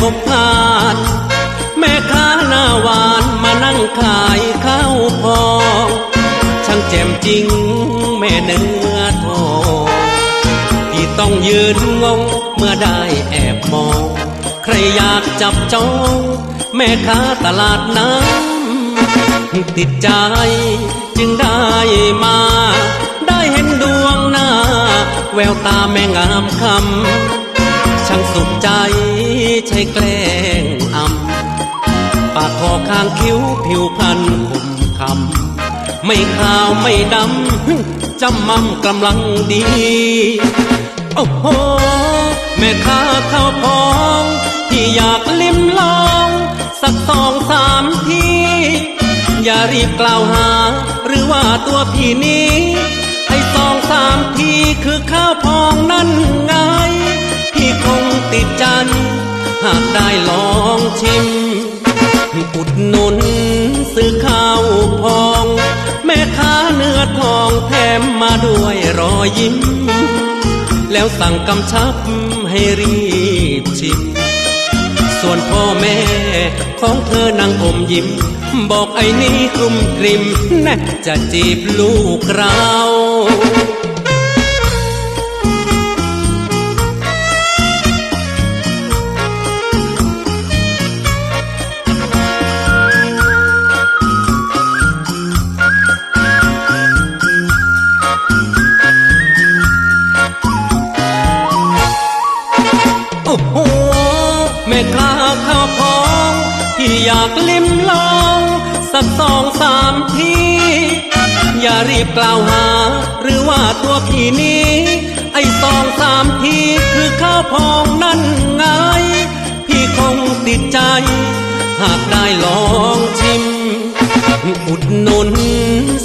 พบผ่านแม่ค้าหน้าหวานมานั่งขายข้าวพองช่างแจ่มจริงแม่เนื้อทองที่ต้องยืนงงเมื่อได้แอบมอง ใครอยากจับจองแม่ค้าตลาดน้ำติดใจจึงได้มา ได้เห็นดวงหน้า แววตาแม่งามคำ ช่างสุขใจใช่แกล้งอำปากคอข้างคิ้วผิวพรรณคมคำไม่ขาวไม่ดำจำมั่มกำลังดี โอ้โห แม่ค้าข้าวพองที่อยากลิ้มลอง สักสองสามที อย่ารีบกล่าวหา หรือว่าตัวพี่นี้ให้สองสามทีคือข้าวพองนั่นไง งติดใจหากได้ลองชิม อุดหนุนซื้อข้าวพอง แม่ค้าเนื้อทองแถมมาด้วยรอยยิ้ม แล้วสั่งกำชับให้รีบชิม ส่วนพ่อแม่ของเธอนางอมยิ้ม บอกไอ้นี่กลุ่มกริมแน่จะจีบลูกเรา ที่อยากลิ้มลองสักสองสามที อย่ารีบกล่าวหา หรือว่าตัวพี่นี้ ไอ้สองสามทีคือข้าวพองนั่นไง พี่คงติดใจ หากได้ลองชิม อุดหนุน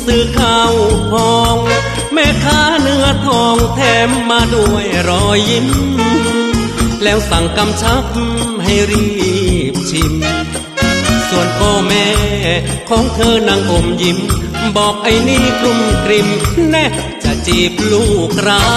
ซื้อข้าวพอง แม่ค้าเนื้อทองแถมมาด้วยรอยยิ้ม แล้วสั่งกำชับให้รีบชิม ส่วนพ่อแม่ ของเธอนางอมยิ้ม บอกไอ้นี่กลุ่มกริมแน่จะจีบลูกเรา